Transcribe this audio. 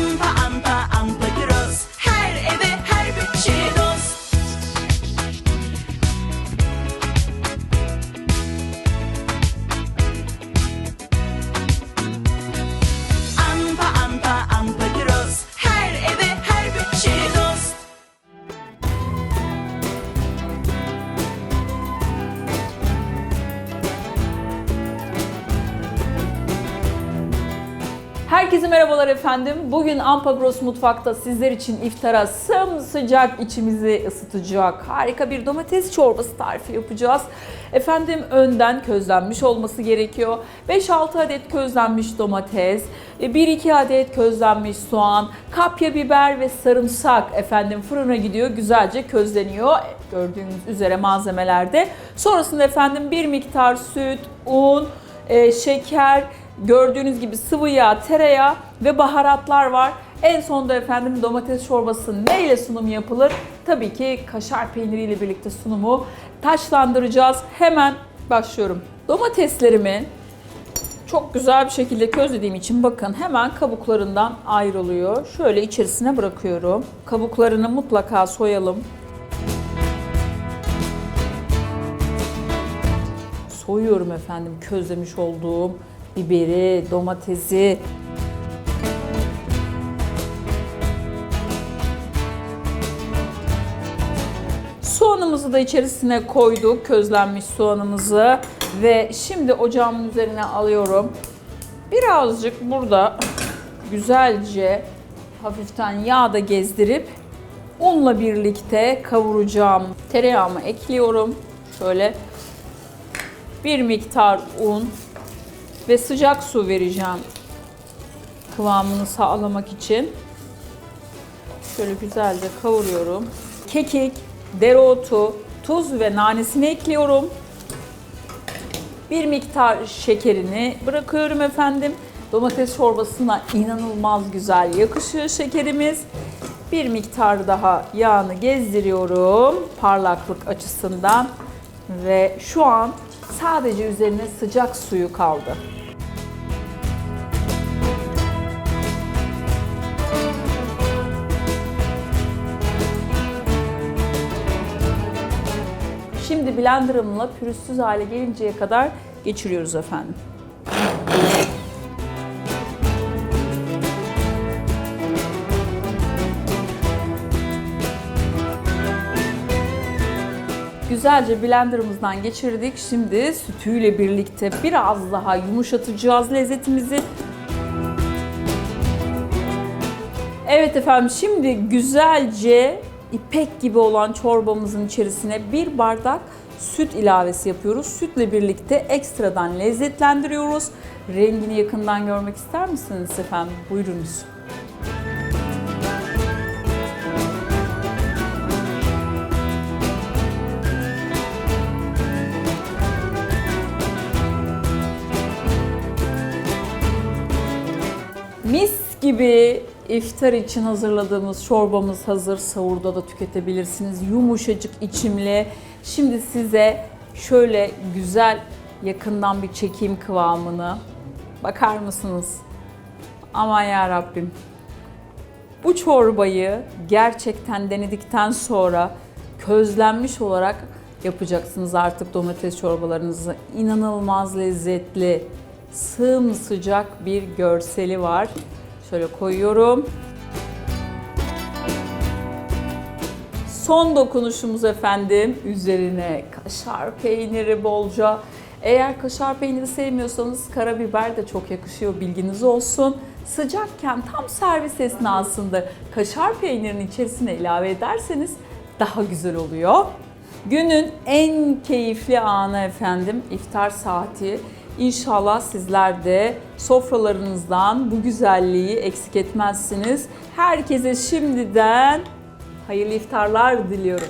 Bye. Herkese merhabalar efendim. Bugün Ampa Bros Mutfak'ta sizler için iftara sımsıcak içimizi ısıtacak harika bir domates çorbası tarifi yapacağız. Efendim önden közlenmiş olması gerekiyor. 5-6 adet közlenmiş domates, 1-2 adet közlenmiş soğan, kapya biber ve sarımsak efendim fırına gidiyor. Güzelce közleniyor. Gördüğünüz üzere malzemelerde. Sonrasında efendim bir miktar süt, un, e, şeker, gördüğünüz gibi sıvı yağ, tereyağı ve baharatlar var. En sonda efendim domates çorbası neyle sunum yapılır? Tabii ki kaşar peyniriyle birlikte sunumu taşlandıracağız. Hemen başlıyorum. Domateslerimi çok güzel bir şekilde közlediğim için bakın hemen kabuklarından ayrılıyor. Şöyle içerisine bırakıyorum. Kabuklarını mutlaka soyalım. soyuyorum efendim közlemiş olduğum biberi, domatesi. Soğanımızı da içerisine koyduk, közlenmiş soğanımızı ve şimdi ocağımın üzerine alıyorum. Birazcık burada güzelce hafiften yağ da gezdirip unla birlikte kavuracağım tereyağımı ekliyorum. Şöyle bir miktar un ve sıcak su vereceğim kıvamını sağlamak için. Şöyle güzelce kavuruyorum. Kekik, dereotu, tuz ve nanesini ekliyorum. Bir miktar şekerini bırakıyorum efendim. Domates çorbasına inanılmaz güzel yakışıyor şekerimiz. Bir miktar daha yağını gezdiriyorum parlaklık açısından ve şu an sadece üzerine sıcak suyu kaldı. Şimdi blenderımla pürüzsüz hale gelinceye kadar geçiriyoruz efendim. Güzelce blenderımızdan geçirdik. Şimdi sütüyle birlikte biraz daha yumuşatacağız lezzetimizi. Evet efendim şimdi güzelce ipek gibi olan çorbamızın içerisine bir bardak süt ilavesi yapıyoruz. Sütle birlikte ekstradan lezzetlendiriyoruz. Rengini yakından görmek ister misiniz efendim? Buyurunuz. Mis gibi iftar için hazırladığımız çorbamız hazır. Sahurda da tüketebilirsiniz. Yumuşacık içimli. Şimdi size şöyle güzel yakından bir çekeyim kıvamını. Bakar mısınız? Aman ya Rabbim. Bu çorbayı gerçekten denedikten sonra közlenmiş olarak yapacaksınız artık domates çorbalarınızı. İnanılmaz lezzetli, sımsıcak bir görseli var. Şöyle koyuyorum. Son dokunuşumuz efendim üzerine kaşar peyniri bolca. Eğer kaşar peyniri sevmiyorsanız karabiber de çok yakışıyor bilginiz olsun. Sıcakken tam servis esnasında kaşar peynirinin içerisine ilave ederseniz daha güzel oluyor. Günün en keyifli anı efendim iftar saati. İnşallah sizler de sofralarınızdan bu güzelliği eksik etmezsiniz. Herkese şimdiden hayırlı iftarlar diliyorum.